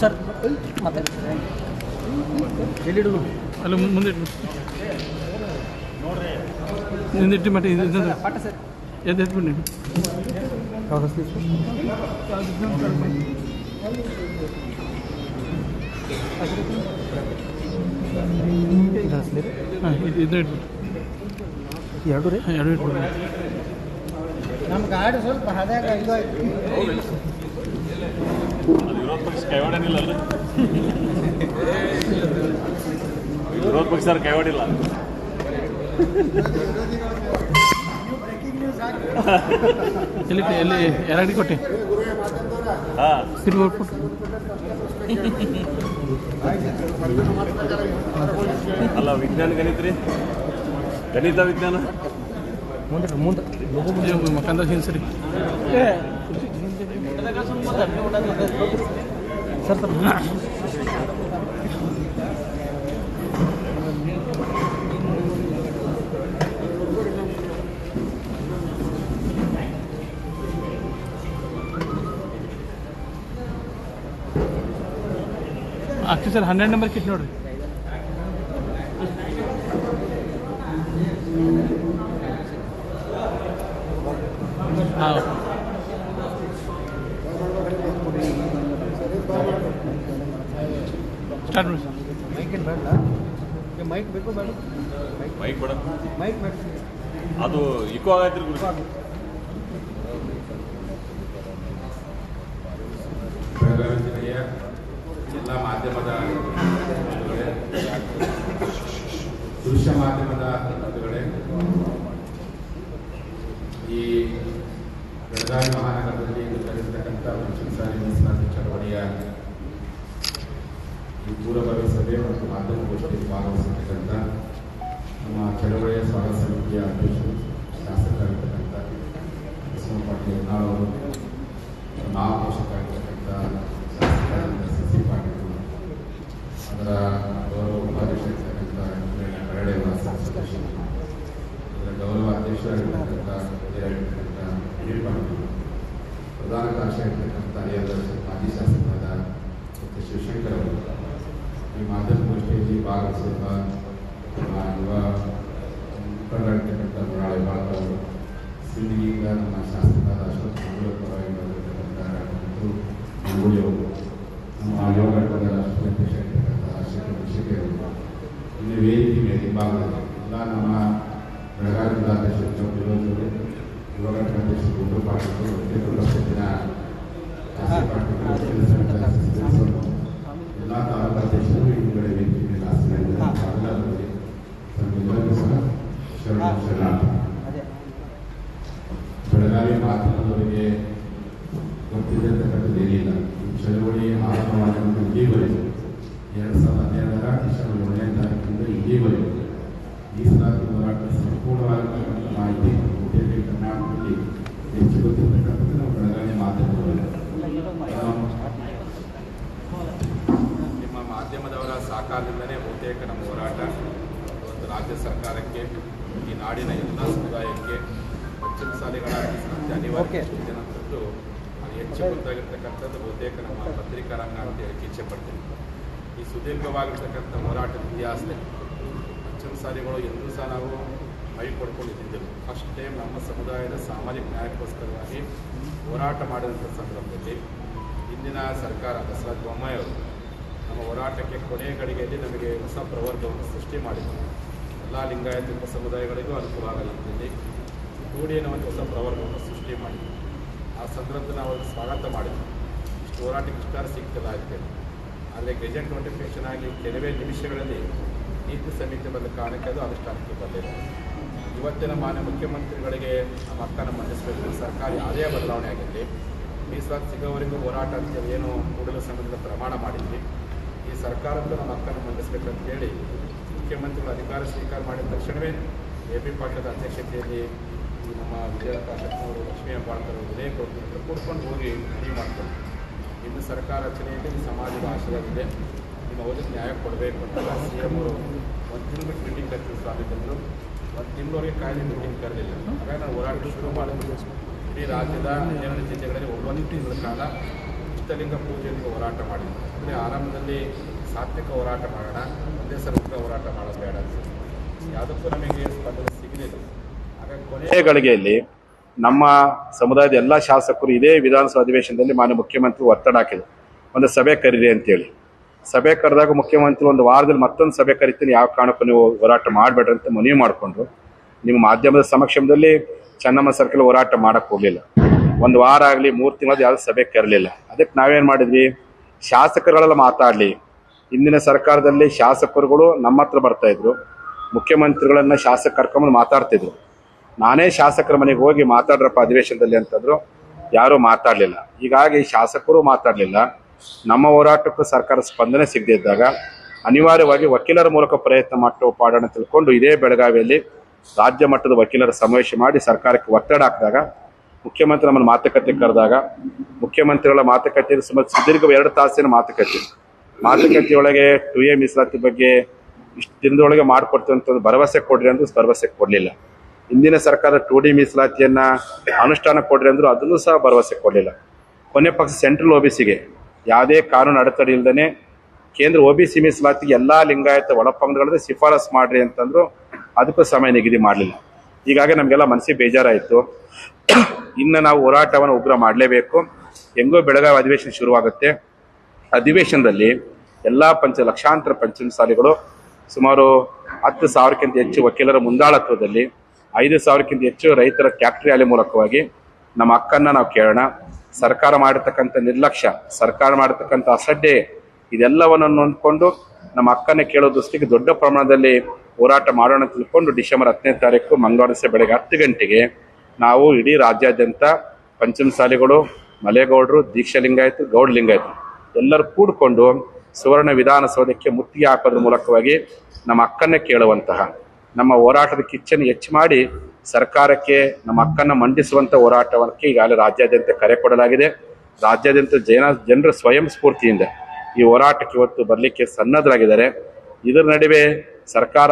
Sir ಮತ್ತೆ. ಎಲ್ಲಿಡುದು? ಅಲ್ಲ ಮುಂದೆ ಮುಂದೆ ಇಡು. ಹಿಂದಿಟ್ಟು ಮತ್ತೆ ಇದು ಪಾಠ ಸರ್. ಎದ್ದು ಎತ್ಬಿಡಿ ಯಾವ್ದು ಹಾಂ ಇದು ಇದು ಇಟ್ಬಿಡಿ. ಎರಡು ರೀ? ಎರಡು ಇಟ್ಬಿಡಿ. ನಮ್ಮ ಗಾಡಿ ಸ್ವಲ್ಪ ಹದ್ಯಾಗ ಇದು ಆಯ್ತು. ವಿರೋಧ ಪಕ್ಷ ಕೈವಾಡಿಲ್ಲ ಎಲ್ಲಿ ಎಲ್ಲಿ ಎರಡು ಕೊಟ್ಟೆ ಹಾ ಅಲ್ಲ ವಿಜ್ಞಾನ ಗಣಿತ ರೀ ಗಣಿತ ವಿಜ್ಞಾನ? ಮುಂದೆ ಮುಂದೆ. ಮಕ್ಕಂದ ಹಿಂದೆ ಸರಿ. Sir sir. ಆಗ್ತಿ ಸರ್ ಹನ್ನೆರಡು ನಂಬರ್ ಕಿಟ್ ನೋಡ್ರಿ ಹಾಂ ಸ್ಟಾರ್ಟ್ ಮಾಡಿ ಸರ್ ಮೈಕ್ ಏನು ಬೇಡ ಮೈಕ್ ಬೇಡ. ಮೈಕ್ ಅದು ಇಕೋ ಆಗೈತ್ರಿ ಗುರು. ಬೆಳಗಾವಿ ಜಿಲ್ಲೆಯ ಜಿಲ್ಲಾ ಮಾಧ್ಯಮದ ದೃಶ್ಯ ಮಾಧ್ಯಮದ ಈ ಬೆಳಗಾವಿ ಮಹಾನಗರದಲ್ಲಿ ಇಂದು ನಡೆಸತಕ್ಕಂಥ ಪಂಚಮಸಾಲಿ ಮೀಸಲಾತಿ ಚಳವಳಿಯ ಈ ಪೂರ್ವಭಾವಿ ಸಭೆ ಮತ್ತು ಮಾಧ್ಯಮಗೋಷ್ಠಿಯಲ್ಲಿ ಭಾಗವಹಿಸಿರ್ತಕ್ಕಂಥ ನಮ್ಮ ಚಳವಳಿಯ ಸ್ವಾಗತ ಸಮಿತಿಯ ಅಧ್ಯಕ್ಷರು, ಶಾಸಕರಾಗಿರ್ತಕ್ಕಂಥ ಕೃಷ್ಣ ಪಾಟೀಲ್ ನಾಳವರು ಮಹಾಪೋಷಕರಾಗಿರ್ತಕ್ಕಂಥ ಶಾಸಕ ಸಿ ಸಿ ಪಾಟೀಲ್ ಅದರ ಗೌರವ ಉಪಾಧ್ಯಕ್ಷರಾಗಿರ್ತಕ್ಕಂಥ ಕರಡೆ ವಾಸ ಸದಸ್ಯರು ಅದರ ಗೌರವ ಅಧ್ಯಕ್ಷರಾಗಿರ್ತಕ್ಕಂಥ ಪ್ರಧಾನ ಕಾರ್ಯದರ್ಶಿಯಾಗಿರ್ತಕ್ಕಂಥ ಹರಿಯಾದ ಮಾಜಿ ಶಾಸಕರಾದ ಮತ್ತು ಶಿವಶಂಕರ್ ಅವರು ಈ ಮಾಧ್ಯಮಗೋಷ್ಠಿಯಲ್ಲಿ ಭಾಗವಹಿಸಿರುವ ನಮ್ಮ ಯುವ ಮುಖಂಡರಾಗಿರ್ತಕ್ಕಂಥ ಮುರಾಳಿ ಬಾಳ್ ಅವರು ಸಿಂದಗಿಯಿಂದ ನಮ್ಮ ಶಾಸಕರಾದ ಅಶೋಕ್ ಮಂಗಳೂರು ಪರವಾಗಿ ಬಂದಿರತಕ್ಕಂಥ ಮತ್ತು ಮಂಗೋಳಿ ಅವರು ನಮ್ಮ ಯೋಗ ಘಟಕದ ರಾಷ್ಟ್ರೀಯ ಅಧ್ಯಕ್ಷರಾಗಿರ್ತಕ್ಕಂಥ ಶಿಖರ್ ಶಿಖರ್ ಅವರು ಇನ್ನು ವೇದಿಕೆ ಮೇಲೆ ಹಿಂಭಾಗದಲ್ಲಿ ಎಲ್ಲ ನಮ್ಮ ಬೆಳಗಾವಿ ಜಿಲ್ಲಾಧ್ಯಕ್ಷರು ಚೌಕ್ ವಿರೋಧ್ ಅವರು ಯುವ ಘಟಕ ಅಧ್ಯಕ್ಷರು ಗುಂಡು ಪಾಟೀಲ್ ಅವರು ಒಟ್ಟಿಗೆ ಪಕ್ಷದ ಶಾಸಕ ಪಾಟೀಲ್ ಅವರು, ಎಲ್ಲ ತಾಲೂಕು ಅಧ್ಯಕ್ಷರು ಇವುಗಳ ವೇದಿಕೆ ಮೇಲೆ ಆಸನಗಳಿದ್ದಾರೆ ತಾವೆಲ್ಲರಿಗೆ ತಮ್ಮೆಲ್ಲರಿಗೂ ಸಹ ಶರಣ ಶರಣಾರ್ಥಿ ಅದೇ ಬೆಳಗಾವಿ ಮಾಧ್ಯಮದವರಿಗೆ ಗೊತ್ತಿರತಕ್ಕಂಥದ್ದು ಏನಿಲ್ಲ ಈ ಚಳವಳಿ ಆರಂಭವಾದ ಇಲ್ಲಿವರೆಗೂ ಎರಡು ಸಾವಿರದ ಹನ್ನೆರಡರ ಡಿಸೆಂಬರ್ ಏಳನೇ ತಾರೀಕಿನಿಂದ ಇಲ್ಲಿವರೆಗೂ ಮೀಸಲಾತಿ ಹೋರಾಟ ಸಂಪೂರ್ಣವಾಗಿರ್ತಕ್ಕಂಥ ಮಾಹಿತಿ ಉಡುಪಿ ಕರ್ನಾಟಕದಲ್ಲಿ ಹೆಚ್ಚು ಗೊತ್ತಿರತಕ್ಕಂಥದ್ದು ನಮ್ಮ ಬೆಳಗಾವಿ ಮಾಧ್ಯಮದವರು ನಿಮ್ಮ ಮಾಧ್ಯಮದವರ ಸಹಕಾರದಿಂದಲೇ ಬಹುತೇಕ ನಮ್ಮ ಹೋರಾಟ ಇವತ್ತು ರಾಜ್ಯ ಸರ್ಕಾರಕ್ಕೆ ಈ ನಾಡಿನ ಎಲ್ಲ ಸಮುದಾಯಕ್ಕೆ ಪಂಚಮ ಶಾಲೆಗಳ ಅನಿವಾರ್ಯ ಕೊಟ್ಟು ಅದು ಹೆಚ್ಚು ಗೊತ್ತಾಗಿರ್ತಕ್ಕಂಥದ್ದು ಬಹುತೇಕ ನಮ್ಮ ಪತ್ರಿಕಾ ರಂಗ ಅಂತ ಹೇಳಕ್ಕೆ ಇಚ್ಛೆ ಪಡ್ತೀನಿ. ಈ ಸುದೀರ್ಘವಾಗಿರ್ತಕ್ಕಂಥ ಹೋರಾಟದ ಇತಿಹಾಸದಲ್ಲಿ ಪಂಚಮ ಸಾರಿಗಳು ಎಂದೂ ಸಹ ನಾವು ಮೈ ಕೊಡ್ಕೊಂಡು ನಿಂತಿಲ್ಲ ಫಸ್ಟ್ ಟೈಮ್ ನಮ್ಮ ಸಮುದಾಯದ ಸಾಮಾಜಿಕ ನ್ಯಾಯಕ್ಕೋಸ್ಕರವಾಗಿ ಹೋರಾಟ ಮಾಡಿದಂಥ ಸಂದರ್ಭದಲ್ಲಿ ಇಂದಿನ ಸರ್ಕಾರ ಬಸವರಾಜ ಬೊಮ್ಮಾಯಿ ಅವರು ನಮ್ಮ ಹೋರಾಟಕ್ಕೆ ಕೊನೆಯ ಗಳಿಗೆಯಲ್ಲಿ ನಮಗೆ ಹೊಸ ಪ್ರವರ್ಗವನ್ನು ಸೃಷ್ಟಿ ಮಾಡಿದರು. ಎಲ್ಲ ಲಿಂಗಾಯತ ಸಮುದಾಯಗಳಿಗೂ ಅನುಕೂಲ ಅಂತೇಳಿ ಕೂಡಿ ಅನ್ನೋ ಒಂದು ಹೊಸ ಪ್ರವರ್ಗವನ್ನು ಸೃಷ್ಟಿ ಮಾಡಿ. ಆ ಸಂದರ್ಭದಲ್ಲಿ ನಾವು ಸ್ವಾಗತ ಮಾಡಿದ್ವಿ. ಇಷ್ಟು ಹೋರಾಟಕ್ಕೆ ಇಷ್ಟಾರ ಸಿಗ್ತದೆ ಅಂತೇಳಿ ಆದರೆ ಗೆಜೆಟ್ ನೋಟಿಫಿಕೇಶನ್ ಆಗಿ ಕೆಲವೇ ನಿಮಿಷಗಳಲ್ಲಿ ನೀತಿ ಸಮಿತಿ ಬಂದ ಕಾರಣಕ್ಕೆ ಅದು ಅನುಷ್ಠಾನಕ್ಕೆ ಬಂದಿದೆ. ಇವತ್ತಿನ ಮಾನ್ಯ ಮುಖ್ಯಮಂತ್ರಿಗಳಿಗೆ ನಮ್ಮ ಅಕ್ಕನ ಮಂಡಿಸಬೇಕು ಸರ್ಕಾರಿ ಆದಾಯ ಬದಲಾವಣೆ ಆಗಿದೆ ಮೀಸಲಾತಿ ಸಿಗೋವರೆಗೂ ಹೋರಾಟ ಅಂತೇಳಿ ಏನು ಕೂಡಲ ಸಂಬಂಧದ ಪ್ರಮಾಣ ಮಾಡಿದ್ವಿ. ಈ ಸರ್ಕಾರದ ನಮ್ಮ ಅಕ್ಕನ ಮಂಡಿಸ್ಬೇಕಂತೇಳಿ ಮುಖ್ಯಮಂತ್ರಿಗಳು ಅಧಿಕಾರ ಸ್ವೀಕಾರ ಮಾಡಿದ ತಕ್ಷಣವೇ ಎ ಪಿ ಪಾಟೀಲ್ ಅಧ್ಯಕ್ಷತೆಯಲ್ಲಿ ನಮ್ಮ ವಿಜಯಪ್ರಕಾಶ್ ಅವರು ಲಕ್ಷ್ಮೀ ಹೆಬ್ಬಾಳ್ಕರ್ ಉದಯ ಕೊಟ್ಟು ಕೊಡ್ಕೊಂಡು ಹೋಗಿ ಮನವಿ ಮಾಡ್ತಾರೆ. ಇನ್ನು ಸರ್ಕಾರ ರಚನೆಯಲ್ಲಿ ಸಮಾಜದ ಆಶಯವಾಗಿದೆ ನಿಮ್ಮ ಅವರಿಗೆ ನ್ಯಾಯ ಕೊಡಬೇಕು ಅಂತ ಸಿ ಎಂ ಅವರು ಒಂದು ತಿಂಗಳು ಮೀಟಿಂಗ್ ಕರೆದ್ರು ಸ್ವಾಮಿ ಬಂದರು. ಒಂದು ತಿಂಗಳವರೆಗೆ ಕಾಯಿಲೆ ಮೀಟಿಂಗ್ ಕರೆದಿಲ್ಲ. ಹಾಗಾಗಿ ನಾನು ಹೋರಾಟ ಶುರು ಮಾಡಿದ್ರು ಇಡೀ ರಾಜ್ಯದ ಹನ್ನೆರಡು ಜಿಲ್ಲೆಗಳಲ್ಲಿ ಒಂಬತ್ತು ತಿಂಗಳ ಕಾಲ ಇಷ್ಟಲಿಂಗ ಪೂಜೆಯಿಂದ ಹೋರಾಟ ಮಾಡಿದ್ರು ಅಂದರೆ ಆರಂಭದಲ್ಲಿ ಸಾತ್ವಿಕ ಹೋರಾಟ ಮಾಡೋಣ, ಒಂದೇ ಉಗ್ರ ಹೋರಾಟ ಮಾಡೋದು ಬೇಡ ಯಾವುದಕ್ಕೂ ನಮಗೆ ಸ್ಪಂದನೆ ಸಿಗಲಿಲ್ಲ. ಕೊನೆಯ ಗಳಿಗೆಯಲ್ಲಿ ನಮ್ಮ ಸಮುದಾಯದ ಎಲ್ಲ ಶಾಸಕರು ಇದೇ ವಿಧಾನಸಭಾ ಅಧಿವೇಶನದಲ್ಲಿ ಮಾನ್ಯ ಮುಖ್ಯಮಂತ್ರಿ ಒತ್ತಡ ಹಾಕಿದ್ರು. ಒಂದು ಸಭೆ ಕರೀರಿ ಅಂತೇಳಿ. ಸಭೆ ಕರೆದಾಗ ಮುಖ್ಯಮಂತ್ರಿ ಒಂದು ವಾರದಲ್ಲಿ ಮತ್ತೊಂದು ಸಭೆ ಕರಿತೀನಿ, ಯಾವ ಕಾರಣಕ್ಕೂ ನೀವು ಹೋರಾಟ ಮಾಡಬೇಡ್ರಿ ಅಂತ ಮನವಿ ಮಾಡಿಕೊಂಡ್ರು. ನಿಮ್ಮ ಮಾಧ್ಯಮದ ಸಮಕ್ಷಮದಲ್ಲಿ ಚೆನ್ನಮ್ಮ ಸರ್ಕಲ್ ಹೋರಾಟ ಮಾಡಕ್ಕೆ ಹೋಗಲಿಲ್ಲ. ಒಂದು ವಾರ ಆಗಲಿ, ಮೂರು ತಿಂಗಳದ್ದು ಯಾವ್ದು ಸಭೆ ಕರಲಿಲ್ಲ. ಅದಕ್ಕೆ ನಾವೇನು ಮಾಡಿದ್ವಿ? ಶಾಸಕರುಗಳೆಲ್ಲ ಮಾತಾಡಲಿ. ಇಂದಿನ ಸರ್ಕಾರದಲ್ಲಿ ಶಾಸಕರುಗಳು ನಮ್ಮ ಹತ್ರ ಬರ್ತಾಯಿದ್ರು ಮುಖ್ಯಮಂತ್ರಿಗಳನ್ನು ಶಾಸಕ ಕರ್ಕೊಂಬಂದು ಮಾತಾಡ್ತಿದ್ರು. ನಾನೇ ಶಾಸಕರ ಮನೆಗೆ ಹೋಗಿ ಮಾತಾಡ್ರಪ್ಪ ಅಧಿವೇಶನದಲ್ಲಿ ಅಂತಂದ್ರು, ಯಾರೂ ಮಾತಾಡಲಿಲ್ಲ. ಹೀಗಾಗಿ ಶಾಸಕರು ಮಾತಾಡಲಿಲ್ಲ. ನಮ್ಮ ಹೋರಾಟಕ್ಕೂ ಸರ್ಕಾರ ಸ್ಪಂದನೆ ಸಿಗದಿದ್ದಾಗ ಅನಿವಾರ್ಯವಾಗಿ ವಕೀಲರ ಮೂಲಕ ಪ್ರಯತ್ನ ಮಾಡೋ ಪಾಡೋಣ ತಿಳ್ಕೊಂಡು ಇದೇ ಬೆಳಗಾವಿಯಲ್ಲಿ ರಾಜ್ಯ ಮಟ್ಟದ ವಕೀಲರ ಸಮಾವೇಶ ಮಾಡಿ ಸರ್ಕಾರಕ್ಕೆ ಒತ್ತಡ ಹಾಕಿದಾಗ, ಮುಖ್ಯಮಂತ್ರಿ ನಮ್ಮನ್ನು ಮಾತುಕತೆ ಕರೆದಾಗ, ಮುಖ್ಯಮಂತ್ರಿಗಳ ಮಾತುಕತೆ ಸುಮಾರು ಸುದೀರ್ಘ ಎರಡು ತಾಸಿನ ಮಾತುಕತೆ. ಮಾತುಕತೆಯೊಳಗೆ ಟು ಎ ಮೀಸಲಾತಿ ಬಗ್ಗೆ ಇಷ್ಟು ದಿನದೊಳಗೆ ಮಾಡಿಕೊಡ್ತೀವಿ ಅಂತ ಭರವಸೆ ಕೊಡ್ರಿ ಅಂದ್ರೆ ಭರವಸೆ ಕೊಡಲಿಲ್ಲ. ಇಂದಿನ ಸರ್ಕಾರ ಟು ಡಿ ಮೀಸಲಾತಿಯನ್ನ ಅನುಷ್ಠಾನ ಕೊಡ್ರಿ ಅಂದರೂ ಅದನ್ನು ಸಹ ಭರವಸೆ ಕೊಡಲಿಲ್ಲ. ಕೊನೆ ಪಕ್ಷ ಸೆಂಟ್ರಲ್ ಒ ಬಿ ಸಿಗೆ ಯಾವುದೇ ಕಾನೂನು ಅಡೆತಡೆ ಇಲ್ಲದೇ ಕೇಂದ್ರ ಒ ಬಿ ಸಿ ಮೀಸಲಾತಿಗೆ ಎಲ್ಲ ಲಿಂಗಾಯತ ಒಳಪಂಗಡಗಳದ್ದು ಶಿಫಾರಸ್ ಮಾಡ್ರಿ ಅಂತಂದ್ರು ಅದಕ್ಕೂ ಸಮಯ ನಿಗದಿ ಮಾಡಲಿಲ್ಲ. ಹೀಗಾಗಿ ನಮಗೆಲ್ಲ ಮನಸ್ಸಿಗೆ ಬೇಜಾರಾಯಿತು. ಇನ್ನು ನಾವು ಹೋರಾಟವನ್ನು ಉಗ್ರ ಮಾಡಲೇಬೇಕು. ಹೆಂಗೋ ಬೆಳಗಾವಿ ಅಧಿವೇಶನ ಶುರುವಾಗುತ್ತೆ. ಅಧಿವೇಶನದಲ್ಲಿ ಎಲ್ಲ ಪಂಚ ಲಕ್ಷಾಂತರ ಪಂಚಮಸಾಲಿಗಳು ಸುಮಾರು ಹತ್ತು ಸಾವಿರಕ್ಕಿಂತ ಹೆಚ್ಚು ವಕೀಲರ ಮುಂದಾಳತ್ವದಲ್ಲಿ ಐದು ಸಾವಿರಕ್ಕಿಂತ ಹೆಚ್ಚು ರೈತರ ಟ್ಯಾಕ್ಟ್ರಿ ಅಲೆ ಮೂಲಕವಾಗಿ ನಮ್ಮ ಹಕ್ಕನ್ನು ನಾವು ಕೇಳೋಣ. ಸರ್ಕಾರ ಮಾಡಿರ್ತಕ್ಕಂಥ ನಿರ್ಲಕ್ಷ್ಯ, ಸರ್ಕಾರ ಮಾಡಿರ್ತಕ್ಕಂಥ ಅಸಡ್ಡೆ, ಇದೆಲ್ಲವನ್ನು ನೊಂದ್ಕೊಂಡು ನಮ್ಮ ಹಕ್ಕನ್ನು ಕೇಳೋ ದೃಷ್ಟಿಗೆ ದೊಡ್ಡ ಪ್ರಮಾಣದಲ್ಲಿ ಹೋರಾಟ ಮಾಡೋಣ ತಿಳ್ಕೊಂಡು ಡಿಸೆಂಬರ್ ಹತ್ತನೇ ತಾರೀಕು ಮಂಗಳವಾರ ಬೆಳಗ್ಗೆ ಹತ್ತು ಗಂಟೆಗೆ ನಾವು ಇಡೀ ರಾಜ್ಯಾದ್ಯಂತ ಪಂಚಮಸಾಲಿಗಳು ಮಲೆಗೌಡರು, ದೀಕ್ಷಾ ಲಿಂಗಾಯತು, ಗೌಡ ಲಿಂಗಾಯತು ಎಲ್ಲರೂ ಕೂಡಿಕೊಂಡು ಸುವರ್ಣ ವಿಧಾನಸೌಧಕ್ಕೆ ಮುತ್ತಿಗೆ ಹಾಕೋದ್ರ ಮೂಲಕವಾಗಿ ನಮ್ಮ ಹಕ್ಕನ್ನೇ ಕೇಳುವಂತಹ ನಮ್ಮ ಹೋರಾಟದ ಕಿಚ್ಚನ್ನು ಹೆಚ್ಚು ಮಾಡಿ ಸರ್ಕಾರಕ್ಕೆ, ನಮ್ಮ ಅಕ್ಕನ ಮಂಡಿಸುವಂತ ಹೋರಾಟಕ್ಕೆ ಈಗಾಗಲೇ ರಾಜ್ಯಾದ್ಯಂತ ಕರೆ ಕೊಡಲಾಗಿದೆ. ರಾಜ್ಯಾದ್ಯಂತ ಜನ, ಜನರ ಸ್ವಯಂ ಸ್ಫೂರ್ತಿಯಿಂದ ಈ ಹೋರಾಟಕ್ಕೆ ಇವತ್ತು ಬರಲಿಕ್ಕೆ ಸನ್ನದ್ಧರಾಗಿದ್ದಾರೆ ಇದರ ನಡುವೆ ಸರ್ಕಾರ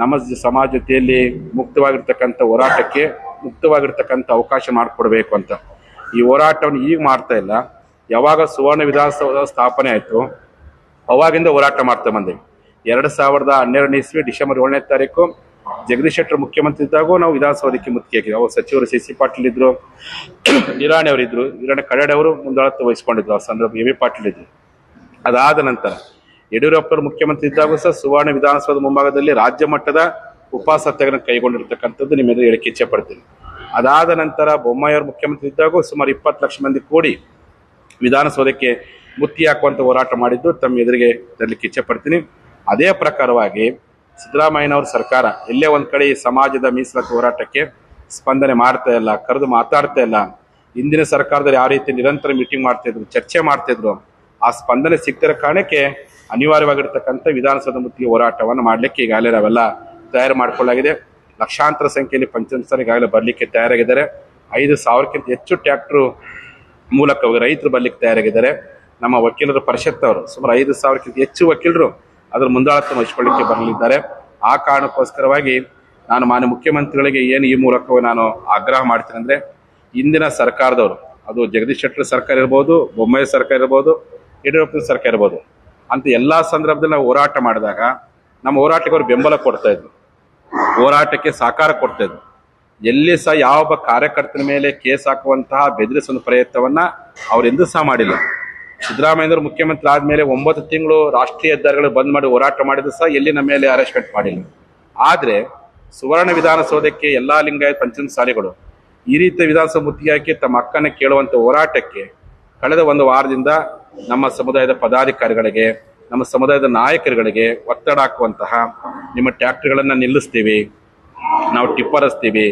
ನಮ್ಮ ಸಮಾಜದಲ್ಲಿ ಮುಕ್ತವಾಗಿರ್ತಕ್ಕಂಥ ಹೋರಾಟಕ್ಕೆ ಮುಕ್ತವಾಗಿರ್ತಕ್ಕಂಥ ಅವಕಾಶ ಮಾಡಿಕೊಡ್ಬೇಕು ಅಂತ. ಈ ಹೋರಾಟವನ್ನು ಈಗ ಮಾಡ್ತಾ ಇಲ್ಲ. ಯಾವಾಗ ಸುವರ್ಣ ವಿಧಾನಸೌಧ ಸ್ಥಾಪನೆ ಆಯಿತು, ಅವಾಗಿಂದ ಹೋರಾಟ ಮಾಡ್ತಾ ಬಂದೆ. ಎರಡು ಸಾವಿರದ ಹನ್ನೆರಡನೇ ಇಸ್ವಿ ಡಿಸೆಂಬರ್ ಏಳನೇ ತಾರೀಕು ಜಗದೀಶ್ ಶೆಟ್ಟರ್ ಮುಖ್ಯಮಂತ್ರಿ ಇದ್ದಾಗೂ ನಾವು ವಿಧಾನಸೌಧಕ್ಕೆ ಮುತ್ತಿಗೆ ಹಾಕಿದ್ವಿ ಅವರು ಸಚಿವರು, ಸಿ ಸಿ ಪಾಟೀಲ್ ಇದ್ರು ನಿರಾಣಿ ಅವರಿದ್ರು ನಿರಾಣಿ ಕಡಡೆ ಅವರು ಮುಂದಾಳತ್ವ ವಹಿಸ್ಕೊಂಡಿದ್ರು. ಆ ಸಂದರ್ಭ ಎ. ವಿ ಪಾಟೀಲ್ ಇದ್ರು. ಅದಾದ ನಂತರ ಯಡಿಯೂರಪ್ಪರು ಮುಖ್ಯಮಂತ್ರಿ ಇದ್ದಾಗೂ ಸಹ ಸುವರ್ಣ ವಿಧಾನಸೌಧ ಮುಂಭಾಗದಲ್ಲಿ ರಾಜ್ಯ ಮಟ್ಟದ ಉಪವಾಸ ಸತ್ಯಾಗ್ರಹ ಕೈಗೊಂಡಿರ್ತಕ್ಕಂಥದ್ದು ನಿಮ್ಮ ಎದುರು ಹೇಳಿಕೆ ಇಚ್ಛೆ ಪಡ್ತೀನಿ. ಅದಾದ ನಂತರ ಬೊಮ್ಮಾಯಿಯವರು ಮುಖ್ಯಮಂತ್ರಿ ಇದ್ದಾಗೂ ಸುಮಾರು ಇಪ್ಪತ್ತು ಲಕ್ಷ ಮಂದಿ ಕೂಡಿ ವಿಧಾನಸೌಧಕ್ಕೆ ಮುತ್ತಿ ಹಾಕುವಂತ ಹೋರಾಟ ಮಾಡಿದ್ದು ತಮ್ಮ ಎದುರಿಗೆ ತರಲಿಕ್ಕೆ ಇಚ್ಛೆ ಪಡ್ತೀನಿ. ಅದೇ ಪ್ರಕಾರವಾಗಿ ಸಿದ್ದರಾಮಯ್ಯನವ್ರ ಸರ್ಕಾರ ಎಲ್ಲೇ ಒಂದು ಕಡೆ ಈ ಸಮಾಜದ ಮೀಸಲಾತಿ ಹೋರಾಟಕ್ಕೆ ಸ್ಪಂದನೆ ಮಾಡ್ತಾ ಇಲ್ಲ, ಕರೆದು ಮಾತಾಡ್ತಾ ಇಲ್ಲ. ಇಂದಿನ ಸರ್ಕಾರದಲ್ಲಿ ಯಾವ ರೀತಿ ನಿರಂತರ ಮೀಟಿಂಗ್ ಮಾಡ್ತಿದ್ರು ಚರ್ಚೆ ಮಾಡ್ತಿದ್ರು ಆ ಸ್ಪಂದನೆ ಸಿಗ್ತಿರೋ ಕಾರಣಕ್ಕೆ ಅನಿವಾರ್ಯವಾಗಿರ್ತಕ್ಕಂಥ ವಿಧಾನಸೌಧ ಮುತ್ತಿಗೆ ಹೋರಾಟವನ್ನು ಮಾಡಲಿಕ್ಕೆ ಈಗಾಗಲೇ ನಾವೆಲ್ಲ ತಯಾರು ಮಾಡಿಕೊಳ್ಳಲಾಗಿದೆ. ಲಕ್ಷಾಂತರ ಸಂಖ್ಯೆಯಲ್ಲಿ ಪಂಚಮಸಾಲ ಈಗಾಗಲೇ ಬರಲಿಕ್ಕೆ ತಯಾರಾಗಿದ್ದಾರೆ. ಐದು ಸಾವಿರಕ್ಕಿಂತ ಹೆಚ್ಚು ಟ್ಯಾಕ್ಟ್ರು ಮೂಲಕ ರೈತರು ಬರಲಿಕ್ಕೆ ತಯಾರಾಗಿದ್ದಾರೆ. ನಮ್ಮ ವಕೀಲರ ಪರಿಷತ್ ಅವರು ಸುಮಾರು ಐದು ಸಾವಿರಕ್ಕಿಂತ ಹೆಚ್ಚು ವಕೀಲರು ಅದರ ಮುಂದಾಳತ್ವ ವಹಿಸಿಕೊಳ್ಳಿಕ್ಕೆ ಬರಲಿದ್ದಾರೆ. ಆ ಕಾರಣಕ್ಕೋಸ್ಕರವಾಗಿ ನಾನು ಮಾನ್ಯ ಮುಖ್ಯಮಂತ್ರಿಗಳಿಗೆ ಏನು ಈ ಮೂಲಕ ನಾನು ಆಗ್ರಹ ಮಾಡ್ತೀನಿ ಅಂದರೆ, ಇಂದಿನ ಸರ್ಕಾರದವರು, ಅದು ಜಗದೀಶ್ ಶೆಟ್ಟರ್ ಸರ್ಕಾರ ಇರ್ಬೋದು, ಬೊಮ್ಮಾಯಿ ಸರ್ಕಾರ ಇರ್ಬೋದು ಯಡಿಯೂರಪ್ಪನ ಸರ್ಕಾರ ಇರ್ಬೋದು, ಅಂತ ಎಲ್ಲ ಸಂದರ್ಭದಲ್ಲಿ ನಾವು ಹೋರಾಟ ಮಾಡಿದಾಗ ನಮ್ಮ ಹೋರಾಟಕ್ಕೆ ಅವರು ಬೆಂಬಲ ಕೊಡ್ತಾ ಇದ್ರು. ಹೋರಾಟಕ್ಕೆ ಸಹಕಾರ ಕೊಡ್ತಾ ಇದ್ರು. ಎಲ್ಲಿ ಸಹ ಯಾವೊಬ್ಬ ಕಾರ್ಯಕರ್ತನ ಮೇಲೆ ಕೇಸ್ ಹಾಕುವಂತಹ ಬೆದರಿಸುವ ಪ್ರಯತ್ನವನ್ನು ಅವರೆಂದೂ ಸಹ ಮಾಡಿಲ್ಲ. ಸಿದ್ದರಾಮಯ್ಯನವರು ಮುಖ್ಯಮಂತ್ರಿ ಆದ್ಮೇಲೆ ಒಂಬತ್ತು ತಿಂಗಳು ರಾಷ್ಟ್ರೀಯ ಹೆದ್ದಾರಿಗಳು ಬಂದ್ ಮಾಡಿ ಹೋರಾಟ ಮಾಡಿದ್ರು ಸಹ ಎಲ್ಲಿ ನಮ್ಮ ಮೇಲೆ ಅರೆಸ್ಟ್ಮೆಂಟ್ ಮಾಡಿಲ್ಲ. ಆದ್ರೆ ಸುವರ್ಣ ವಿಧಾನಸೌಧಕ್ಕೆ ಎಲ್ಲಾ ಲಿಂಗಾಯತ ಪಂಚಮಸಾಲಿಗಳು ಈ ರೀತಿಯ ವಿಧಾನಸಭೆ ಮುತ್ತಿಗೆ ತಮ್ಮ ಅಕ್ಕನ ಕೇಳುವಂತ ಹೋರಾಟಕ್ಕೆ ಕಳೆದ ಒಂದು ವಾರದಿಂದ ನಮ್ಮ ಸಮುದಾಯದ ಪದಾಧಿಕಾರಿಗಳಿಗೆ, ನಮ್ಮ ಸಮುದಾಯದ ನಾಯಕರುಗಳಿಗೆ ಒತ್ತಡ ಹಾಕುವಂತಹ ನಿಮ್ಮ ಟ್ಯಾಕ್ಟ್ರಿಗಳನ್ನು ನಿಲ್ಲಿಸ್ತೀವಿ. ನಾವು ಟಿಪ್ಪರ್ ಹಸ್ತೀವಿ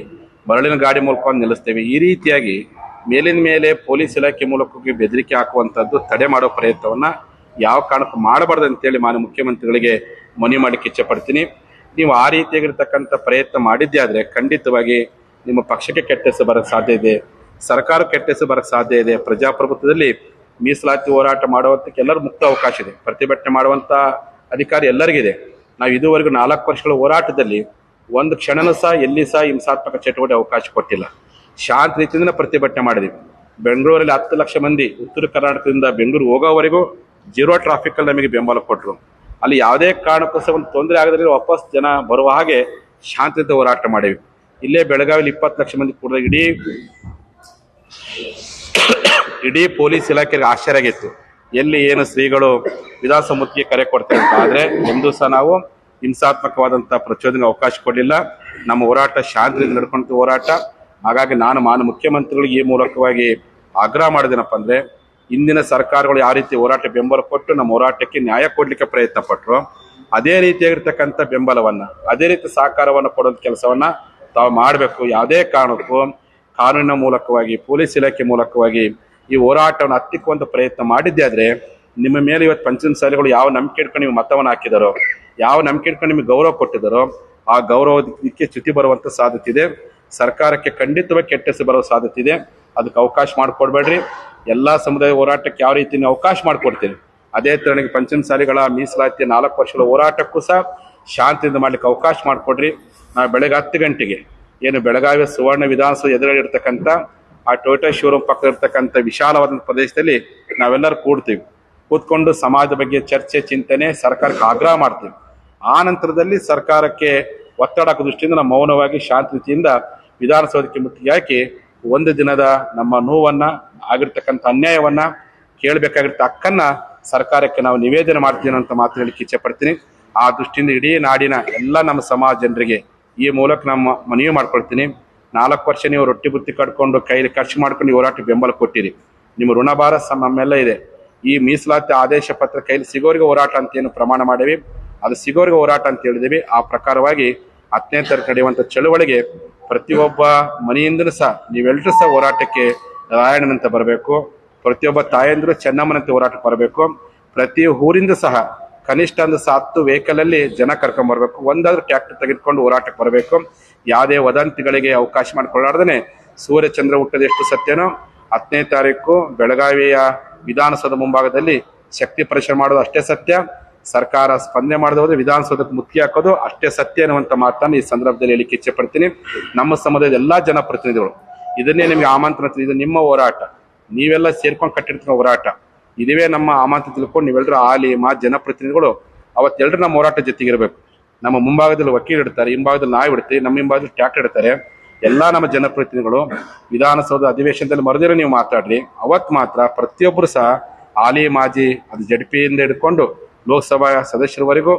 ಮರಳಿನ ಗಾಡಿ ಮೂಲಕ ನಿಲ್ಲಿಸ್ತೀವಿ. ಈ ರೀತಿಯಾಗಿ ಮೇಲಿನ ಮೇಲೆ ಪೊಲೀಸ್ ಇಲಾಖೆ ಮೂಲಕ ಬೆದರಿಕೆ ಹಾಕುವಂಥದ್ದು ತಡೆ ಮಾಡೋ ಪ್ರಯತ್ನವನ್ನು ಯಾವ ಕಾರಣಕ್ಕೂ ಮಾಡಬಾರ್ದು ಅಂತೇಳಿ ಮಾನ್ಯ ಮುಖ್ಯಮಂತ್ರಿಗಳಿಗೆ ಮನವಿ ಮಾಡಲಿಕ್ಕೆ ಇಚ್ಛೆ ಪಡ್ತೀನಿ ನೀವು ಆ ರೀತಿಯಾಗಿರ್ತಕ್ಕಂಥ ಪ್ರಯತ್ನ ಮಾಡಿದ್ದೇ ಆದರೆ ಖಂಡಿತವಾಗಿ ನಿಮ್ಮ ಪಕ್ಷಕ್ಕೆ ಕೆಟ್ಟ ಹೆಸರು ಬರಕ್ಕೆ ಸಾಧ್ಯ ಇದೆ, ಸರ್ಕಾರ ಕೆಟ್ಟ ಹೆಸರು ಬರಕ್ಕೆ ಸಾಧ್ಯ ಇದೆ, ಪ್ರಜಾಪ್ರಭುತ್ವದಲ್ಲಿ ಮೀಸಲಾತಿ ಹೋರಾಟ ಮಾಡುವಂಥಕ್ಕೆ ಎಲ್ಲರೂ ಮುಕ್ತ ಅವಕಾಶ ಇದೆ. ಪ್ರತಿಭಟನೆ ಮಾಡುವಂಥ ಅಧಿಕಾರ ಎಲ್ಲರಿಗಿದೆ. ನಾವು ಇದುವರೆಗೂ ನಾಲ್ಕು ವರ್ಷಗಳ ಹೋರಾಟದಲ್ಲಿ ಒಂದು ಕ್ಷಣನೂ ಸಹ ಎಲ್ಲಿ ಸಹ ಹಿಂಸಾತ್ಮಕ ಚಟುವಟಿಕೆ ಅವಕಾಶ ಕೊಟ್ಟಿಲ್ಲ. ಶಾಂತ ರೀತಿಯಿಂದ ಪ್ರತಿಭಟನೆ ಮಾಡಿದ್ವಿ. ಬೆಂಗಳೂರಲ್ಲಿ ಹತ್ತು ಲಕ್ಷ ಮಂದಿ, ಉತ್ತರ ಕರ್ನಾಟಕದಿಂದ ಬೆಂಗಳೂರು ಹೋಗೋವರೆಗೂ ಜೀರೋ ಟ್ರಾಫಿಕ್ ಅಲ್ಲಿ ನಮಗೆ ಬೆಂಬಲ ಕೊಟ್ಟರು ಅಲ್ಲಿ ಯಾವುದೇ ಕಾರಣಕ್ಕೂ ಸಹ ಒಂದು ತೊಂದರೆ ಆಗದ್ರೆ ವಾಪಸ್ ಜನ ಬರುವ ಹಾಗೆ ಶಾಂತಿಯುತ ಹೋರಾಟ ಮಾಡಿವಿ. ಇಲ್ಲೇ ಬೆಳಗಾವಿಲಿ ಇಪ್ಪತ್ತು ಲಕ್ಷ ಮಂದಿ ಕೂಡ ಇಡೀ ಇಡೀ ಪೊಲೀಸ್ ಇಲಾಖೆಗೆ ಆಶ್ಚರ್ಯ ಆಗಿತ್ತು. ಎಲ್ಲಿ ಏನು ಶ್ರೀಗಳು ವಿಧಾನಸಭಾ ಮುತ್ತಿಗೆ ಕರೆ ಕೊಡ್ತೇವೆ ಅಂತ ಆದರೆ ಎಂದು ಸಹ ನಾವು ಹಿಂಸಾತ್ಮಕವಾದಂಥ ಪ್ರಚೋದನೆ ಅವಕಾಶ ಕೊಡಲಿಲ್ಲ. ನಮ್ಮ ಹೋರಾಟ ಶಾಂತಿಯಿಂದ ನಡ್ಕೊಂತ ಹೋರಾಟ. ಹಾಗಾಗಿ ನಾನು ಮಾನ ಮುಖ್ಯಮಂತ್ರಿಗಳಿಗೆ ಈ ಮೂಲಕವಾಗಿ ಆಗ್ರಹ ಮಾಡಿದೇನಪ್ಪ ಅಂದ್ರೆ, ಇಂದಿನ ಸರ್ಕಾರಗಳು ಯಾವ ರೀತಿ ಹೋರಾಟ ಬೆಂಬಲ ಕೊಟ್ಟು ನಮ್ಮ ಹೋರಾಟಕ್ಕೆ ನ್ಯಾಯ ಕೊಡಲಿಕ್ಕೆ ಪ್ರಯತ್ನ ಪಟ್ಟರು ಅದೇ ರೀತಿಯಾಗಿರ್ತಕ್ಕಂಥ ಬೆಂಬಲವನ್ನ, ಅದೇ ರೀತಿ ಸಹಕಾರವನ್ನು ಕೊಡೋ ಕೆಲಸವನ್ನ ತಾವು ಮಾಡಬೇಕು. ಯಾವುದೇ ಕಾರಣಕ್ಕೂ ಕಾನೂನಿನ ಮೂಲಕವಾಗಿ, ಪೊಲೀಸ್ ಇಲಾಖೆ ಮೂಲಕವಾಗಿ ಈ ಹೋರಾಟವನ್ನು ಹತ್ತಿಕ್ಕುವಂಥ ಪ್ರಯತ್ನ ಮಾಡಿದ್ದೆ ಆದರೆ, ನಿಮ್ಮ ಮೇಲೆ ಇವತ್ತು ಪಂಚಮ ಶಾಲೆಗಳು ಯಾವ ನಂಬಿಕೆ ಇಟ್ಕೊಂಡು ನೀವು ಮತವನ್ನು ಹಾಕಿದಾರೋ, ಯಾವ ನಂಬಿಕೆ ಇಟ್ಕೊಂಡು ನಿಮಗೆ ಗೌರವ ಕೊಟ್ಟಿದ್ದಾರೋ ಆ ಗೌರವಕ್ಕೆ ಚ್ಯುತಿ ಬರುವಂತ ಸಾಧ್ಯತೆ ಇದೆ. ಸರ್ಕಾರಕ್ಕೆ ಖಂಡಿತವಾಗಿ ಕೆಟ್ಟ ಹೆಸರು ಬರೋ ಸಾಧ್ಯತೆ ಇದೆ. ಅದಕ್ಕೆ ಅವಕಾಶ ಮಾಡಿಕೊಡ್ಬೇಡ್ರಿ. ಎಲ್ಲ ಸಮುದಾಯ ಹೋರಾಟಕ್ಕೆ ಯಾವ ರೀತಿ ಅವಕಾಶ ಮಾಡಿಕೊಡ್ತೀನಿ. ಅದೇ ತರನಿಗೆ ಪಂಚಮ ಸಾಲಿಗಳ ಮೀಸಲಾತಿ ನಾಲ್ಕು ವರ್ಷಗಳ ಹೋರಾಟಕ್ಕೂ ಸಹ ಶಾಂತಿಯಿಂದ ಮಾಡಲಿಕ್ಕೆ ಅವಕಾಶ ಮಾಡಿಕೊಡ್ರಿ. ನಾವು ಬೆಳಗ್ಗೆ ಹತ್ತು ಗಂಟೆಗೆ ಏನು ಬೆಳಗಾವಿಯ ಸುವರ್ಣ ವಿಧಾನಸೌಧ ಎದುರಾಗಿರ್ತಕ್ಕಂಥ ಆ ಟೊಯೋಟಾ ಶೋರೂಮ್ ಪಕ್ಕ ಇರ್ತಕ್ಕಂಥ ವಿಶಾಲವಾದ ಪ್ರದೇಶದಲ್ಲಿ ನಾವೆಲ್ಲರೂ ಕೂಡ್ತೀವಿ. ಕೂತ್ಕೊಂಡು ಸಮಾಜದ ಬಗ್ಗೆ ಚರ್ಚೆ, ಚಿಂತನೆ ಸರ್ಕಾರಕ್ಕೆ ಆಗ್ರಹ ಮಾಡ್ತೀವಿ. ಆ ನಂತರದಲ್ಲಿ ಸರ್ಕಾರಕ್ಕೆ ಒತ್ತಡ ಹಾಕೋ ದೃಷ್ಟಿಯಿಂದ ನಾವು ಮೌನವಾಗಿ ಶಾಂತಿಯಿಂದ ವಿಧಾನಸೌಧಕ್ಕೆ ಮುತ್ತಿಗೆ ಒಂದು ದಿನದ ನಮ್ಮ ನೋವನ್ನು, ಆಗಿರ್ತಕ್ಕಂಥ ಅನ್ಯಾಯವನ್ನ ಕೇಳಬೇಕಾಗಿರ್ತ ಹಕ್ಕನ್ನ ಸರ್ಕಾರಕ್ಕೆ ನಾವು ನಿವೇದನೆ ಮಾಡ್ತೀನಿ ಅಂತ ಮಾತು ಇಚ್ಛೆ ಪಡ್ತೀನಿ. ಆ ದೃಷ್ಟಿಯಿಂದ ಇಡೀ ನಾಡಿನ ಎಲ್ಲ ನಮ್ಮ ಸಮಾಜ ಜನರಿಗೆ ಈ ಮೂಲಕ ನಮ್ಮ ಮನವಿ ಮಾಡ್ಕೊಳ್ತೀನಿ. ನಾಲ್ಕು ವರ್ಷ ನೀವು ರೊಟ್ಟಿ ಬುತ್ತಿ ಕಟ್ಕೊಂಡು, ಕೈಲಿ ಖರ್ಚು ಮಾಡ್ಕೊಂಡು ಹೋರಾಟ ಬೆಂಬಲ ಕೊಟ್ಟಿರಿ. ನಿಮ್ಮ ಋಣಭಾರ ನಮ್ಮೆಲ್ಲ ಇದೆ. ಈ ಮೀಸಲಾತಿ ಆದೇಶ ಪತ್ರ ಕೈಲಿ ಸಿಗೋರಿಗೆ ಹೋರಾಟ ಅಂತ ಏನು ಪ್ರಮಾಣ ಮಾಡೇವಿ. ಅದು ಸಿಗೋರಿಗೆ ಹೋರಾಟ ಅಂತ ಹೇಳಿದೀವಿ. ಆ ಪ್ರಕಾರವಾಗಿ ಹತ್ತನೇ ತಾರೀಕು ನಡೆಯುವಂಥ ಚಳುವಳಿಗೆ ಪ್ರತಿಯೊಬ್ಬ ಮನೆಯಿಂದಲೂ ಸಹ ನೀವೆಲ್ಲರೂ ಸಹ ಹೋರಾಟಕ್ಕೆ ರಾಯಣ್ಣನಂತ ಬರಬೇಕು. ಪ್ರತಿಯೊಬ್ಬ ತಾಯಂದಿರು ಚೆನ್ನಮ್ಮನಂತೆ ಹೋರಾಟಕ್ಕೆ ಬರಬೇಕು. ಪ್ರತಿ ಊರಿಂದ ಸಹ ಕನಿಷ್ಠ ಒಂದು ಹತ್ತು ವೆಹಿಕಲ್ ಅಲ್ಲಿ ಜನ ಕರ್ಕೊಂಡ್ ಬರಬೇಕು. ಒಂದಾದ್ರೂ ಟ್ಯಾಕ್ಟರ್ ತೆಗೆದುಕೊಂಡು ಹೋರಾಟಕ್ಕೆ ಬರಬೇಕು. ಯಾವುದೇ ವದಂತಿಗಳಿಗೆ ಅವಕಾಶ ಮಾಡಿಕೊಳ್ಳಾರ್ದೇ ಸೂರ್ಯಚಂದ್ರ ಹುಟ್ಟದ ಎಷ್ಟು ಸತ್ಯನೋ ಹತ್ತನೇ ತಾರೀಕು ಬೆಳಗಾವಿಯ ವಿಧಾನಸೌಧ ಮುಂಭಾಗದಲ್ಲಿ ಶಕ್ತಿ ಪರಿಶ್ರಮ ಮಾಡೋದು ಅಷ್ಟೇ ಸತ್ಯ. ಸರ್ಕಾರ ಸ್ಪಂದನೆ ಮಾಡದೆ ಹೋದ್ರೆ ವಿಧಾನಸೌಧಕ್ಕೆ ಮುಖ್ಯ ಹಾಕೋದು ಅಷ್ಟೇ ಸತ್ಯ ಅನ್ನುವಂಥ ಮಾತನ್ನು ಈ ಸಂದರ್ಭದಲ್ಲಿ ಹೇಳಿಕ್ಕೆ ಇಚ್ಛೆ ಪಡ್ತೀನಿ. ನಮ್ಮ ಸಮುದಾಯದ ಎಲ್ಲಾ ಜನಪ್ರತಿನಿಧಿಗಳು, ಇದನ್ನೇ ನಿಮಗೆ ಆಮಂತ್ರಣ ಇದು ನಿಮ್ಮ ಹೋರಾಟ. ನೀವೆಲ್ಲ ಸೇರ್ಕೊಂಡು ಕಟ್ಟಿರ್ತೀರ ಹೋರಾಟ. ಇದುವೇ ನಮ್ಮ ಆಮಂತ್ರಣ ತಿಳ್ಕೊಂಡು ನೀವೆಲ್ಲರೂ ಆಲಿ ಮಾ, ಜನಪ್ರತಿನಿಧಿಗಳು ಅವತ್ತೆಲ್ಲರೂ ನಮ್ಮ ಹೋರಾಟ ಜೊತೆಗಿರ್ಬೇಕು. ನಮ್ಮ ಮುಂಭಾಗದಲ್ಲಿ ವಕೀಲ್ ಇಡ್ತಾರೆ, ಹಿಂಭಾಗದಲ್ಲಿ ನಾವು ಇಡ್ತೀವಿ ನಮ್ಮ ಹಿಂಭಾಗದಲ್ಲಿ ಟ್ಯಾಕ್ಟರ್ ಇಡ್ತಾರೆ. ಎಲ್ಲಾ ನಮ್ಮ ಜನಪ್ರತಿನಿಧಿಗಳು, ವಿಧಾನಸೌಧ ಅಧಿವೇಶನದಲ್ಲಿ ಮರೆದಿರೋ ನೀವು ಮಾತಾಡ್ರಿ. ಅವತ್ತು ಮಾತ್ರ ಪ್ರತಿಯೊಬ್ಬರು ಸಹ ಆಲಿ ಮಾಜಿ, ಅದು ಜಡ್ಪಿಯಿಂದ ಹಿಡ್ಕೊಂಡು ಲೋಕಸಭಾ ಸದಸ್ಯರವರೆಗೂ,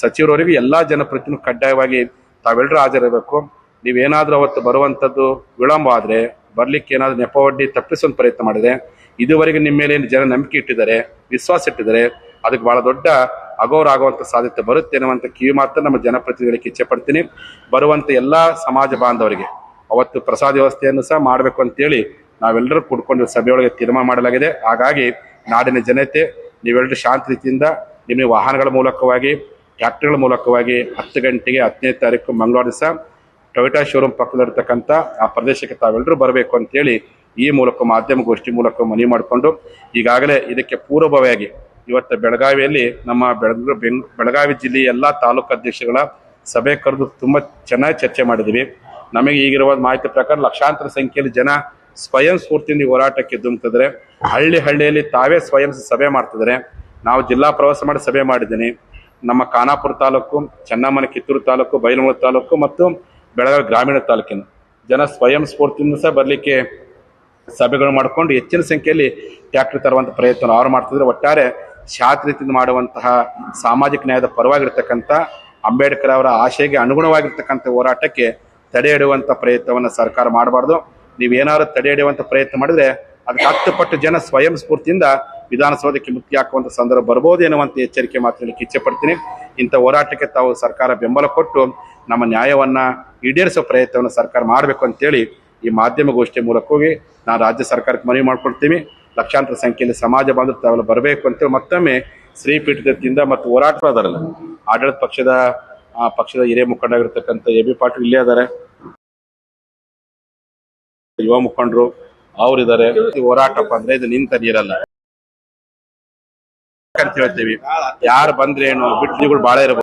ಸಚಿವರವರೆಗೂ ಎಲ್ಲ ಜನಪ್ರತಿನಿಧಿಗಳು ಕಡ್ಡಾಯವಾಗಿ ತಾವೆಲ್ಲರೂ ಹಾಜರಿರಬೇಕು. ನೀವೇನಾದರೂ ಅವತ್ತು ಬರುವಂಥದ್ದು ವಿಳಂಬ ಆದರೆ ಬರಲಿಕ್ಕೆ ಏನಾದರೂ ನೆಪವಡ್ಡಿ ತಪ್ಪಿಸುವಂಥ ಪ್ರಯತ್ನ ಮಾಡಿದೆ ಇದುವರೆಗೆ ನಿಮ್ಮ ಮೇಲೆ ಏನು ಜನ ನಂಬಿಕೆ ಇಟ್ಟಿದ್ದಾರೆ, ವಿಶ್ವಾಸ ಇಟ್ಟಿದ್ದಾರೆ, ಅದಕ್ಕೆ ಭಾಳ ದೊಡ್ಡ ಅಗೌರ ಆಗುವಂಥ ಸಾಧ್ಯತೆ ಬರುತ್ತೆ ಅನ್ನುವಂಥ ಕಿವಿ ಮಾತ್ರ ನಮ್ಮ ಜನಪ್ರತಿನಿಧಿಗಳಿಗೆ ಇಚ್ಛೆ ಪಡ್ತೀನಿ. ಬರುವಂಥ ಎಲ್ಲ ಸಮಾಜ ಬಾಂಧವರಿಗೆ ಅವತ್ತು ಪ್ರಸಾದ ವ್ಯವಸ್ಥೆಯನ್ನು ಸಹ ಮಾಡಬೇಕು ಅಂತೇಳಿ ನಾವೆಲ್ಲರೂ ಕೂಡ್ಕೊಂಡು ಸಭೆಯೊಳಗೆ ತೀರ್ಮಾನ ಮಾಡಲಾಗಿದೆ. ಹಾಗಾಗಿ ನಾಡಿನ ಜನತೆ, ನೀವೆಲ್ಲರೂ ಶಾಂತ ರೀತಿಯಿಂದ ನಿಮ್ಮ ವಾಹನಗಳ ಮೂಲಕವಾಗಿ ಟ್ರ್ಯಾಕ್ಟರ್ಗಳ ಮೂಲಕವಾಗಿ ಹತ್ತು ಗಂಟೆಗೆ ಹತ್ತನೇ ತಾರೀಕು ಮಂಗಳವಾರ ದಿವಸ ಟೊಯೋಟಾ ಶೋರೂಮ್ ಪಕ್ಕದಲ್ಲಿರ್ತಕ್ಕಂಥ ಆ ಪ್ರದೇಶಕ್ಕೆ ತಾವೆಲ್ಲರೂ ಬರಬೇಕು ಅಂತೇಳಿ ಈ ಮೂಲಕ ಮಾಧ್ಯಮ ಗೋಷ್ಠಿ ಮೂಲಕ ಮನವಿ ಮಾಡಿಕೊಂಡು, ಈಗಾಗಲೇ ಇದಕ್ಕೆ ಪೂರ್ವಭಾವಿಯಾಗಿ ಇವತ್ತು ಬೆಳಗಾವಿಯಲ್ಲಿ ನಮ್ಮ ಬೆಳಗ ಬೆಂಗ್, ಬೆಳಗಾವಿ ಜಿಲ್ಲೆಯ ಎಲ್ಲ ತಾಲೂಕು ಅಧ್ಯಕ್ಷಗಳ ಸಭೆ ಕರೆದು ತುಂಬ ಚೆನ್ನಾಗಿ ಚರ್ಚೆ ಮಾಡಿದ್ವಿ. ನಮಗೆ ಈಗಿರುವ ಮಾಹಿತಿ ಪ್ರಕಾರ ಲಕ್ಷಾಂತರ ಸಂಖ್ಯೆಯಲ್ಲಿ ಜನ ಸ್ವಯಂ ಸ್ಫೂರ್ತಿಯಿಂದ ಹೋರಾಟಕ್ಕೆ ಧುಮ್ತಿದ್ರೆ ಹಳ್ಳಿ ಹಳ್ಳಿಯಲ್ಲಿ ತಾವೇ ಸ್ವಯಂ ಸಭೆ ಮಾಡ್ತಿದ್ದಾರೆ. ನಾವು ಜಿಲ್ಲಾ ಪ್ರವಾಸ ಮಾಡಿ ಸಭೆ ಮಾಡಿದ್ದೀನಿ. ನಮ್ಮ ಖಾನಾಪುರ ತಾಲೂಕು, ಚೆನ್ನಮ್ಮನ ಕಿತ್ತೂರು ತಾಲೂಕು, ಬೈಲಮೂರು ತಾಲೂಕು ಮತ್ತು ಬೆಳಗಾವಿ ಗ್ರಾಮೀಣ ತಾಲೂಕಿನ ಜನ ಸ್ವಯಂ ಸ್ಫೂರ್ತಿಯಿಂದ ಸಹ ಬರಲಿಕ್ಕೆ ಸಭೆಗಳು ಮಾಡಿಕೊಂಡು ಹೆಚ್ಚಿನ ಸಂಖ್ಯೆಯಲ್ಲಿ ಟ್ಯಾಕ್ಟರ್ ತರುವಂಥ ಪ್ರಯತ್ನ ಅವ್ರು ಮಾಡ್ತಿದ್ರೆ. ಒಟ್ಟಾರೆ ಶಾಂತ ಮಾಡುವಂತಹ ಸಾಮಾಜಿಕ ನ್ಯಾಯದ ಪರವಾಗಿರ್ತಕ್ಕಂಥ ಅಂಬೇಡ್ಕರ್ ಅವರ ಆಶೆಗೆ ಅನುಗುಣವಾಗಿರ್ತಕ್ಕಂಥ ಹೋರಾಟಕ್ಕೆ ತಡೆ ಹಿಡುವಂತ ಪ್ರಯತ್ನವನ್ನು ಸರ್ಕಾರ ಮಾಡಬಾರ್ದು. ನೀವೇನಾದ್ರು ತಡೆ ಹಿಡಿಯುವಂತ ಪ್ರಯತ್ನ ಮಾಡಿದ್ರೆ ಅದಕ್ಕೆ ಹತ್ತು ಪಟ್ಟು ಜನ ಸ್ವಯಂ ಸ್ಫೂರ್ತಿಯಿಂದ ವಿಧಾನಸೌಧಕ್ಕೆ ಮುಕ್ತಿ ಹಾಕುವಂತ ಸಂದರ್ಭ ಬರಬಹುದು ಎನ್ನುವಂತ ಎಚ್ಚರಿಕೆ ಮಾತನಾಡಲಿಕ್ಕೆ ಇಚ್ಛೆ ಪಡ್ತೀನಿ. ಇಂಥ ಹೋರಾಟಕ್ಕೆ ತಾವು ಸರ್ಕಾರ ಬೆಂಬಲ ಕೊಟ್ಟು ನಮ್ಮ ನ್ಯಾಯವನ್ನ ಈಡೇರಿಸುವ ಪ್ರಯತ್ನವನ್ನು ಸರ್ಕಾರ ಮಾಡಬೇಕು ಅಂತೇಳಿ ಈ ಮಾಧ್ಯಮ ಗೋಷ್ಠಿ ಮೂಲಕ ಹೋಗಿ ನಾನು ರಾಜ್ಯ ಸರ್ಕಾರಕ್ಕೆ ಮನವಿ ಮಾಡ್ಕೊಳ್ತೀನಿ. ಲಕ್ಷಾಂತರ ಸಂಖ್ಯೆಯಲ್ಲಿ ಸಮಾಜ ಬಾಂಧವರು ತಾವೆಲ್ಲ ಬರಬೇಕು ಅಂತೇಳಿ ಮತ್ತೊಮ್ಮೆ ಶ್ರೀಪೀಠದಿಂದ ಮತ್ತು ಹೋರಾಟ ಅದಾರಲ್ಲ ಆಡಳಿತ ಪಕ್ಷದ ಪಕ್ಷದ ಹಿರಿಯ ಮುಖಂಡರಾಗಿರ್ತಕ್ಕಂಥ ಎ ಬಿ ಪಾಟೀಲ್ ಇಲ್ಲೇ ಇದ್ದಾರೆ. ಯುವ ಮುಖಂಡರು ಅವರಿದ್ದಾರೆ. ಹೋರಾಟಪ್ಪ ಅಂದ್ರೆ ಇದು ನಿಂತ ನೀರಲ್ಲ. ಅಂತ ಹೇಳ್ತೀವಿ. ಯಾರು ಬಂದ್ರೆ ಏನು ಬಿಟ್ಟು ಬಾಳ ಇರಬಹುದು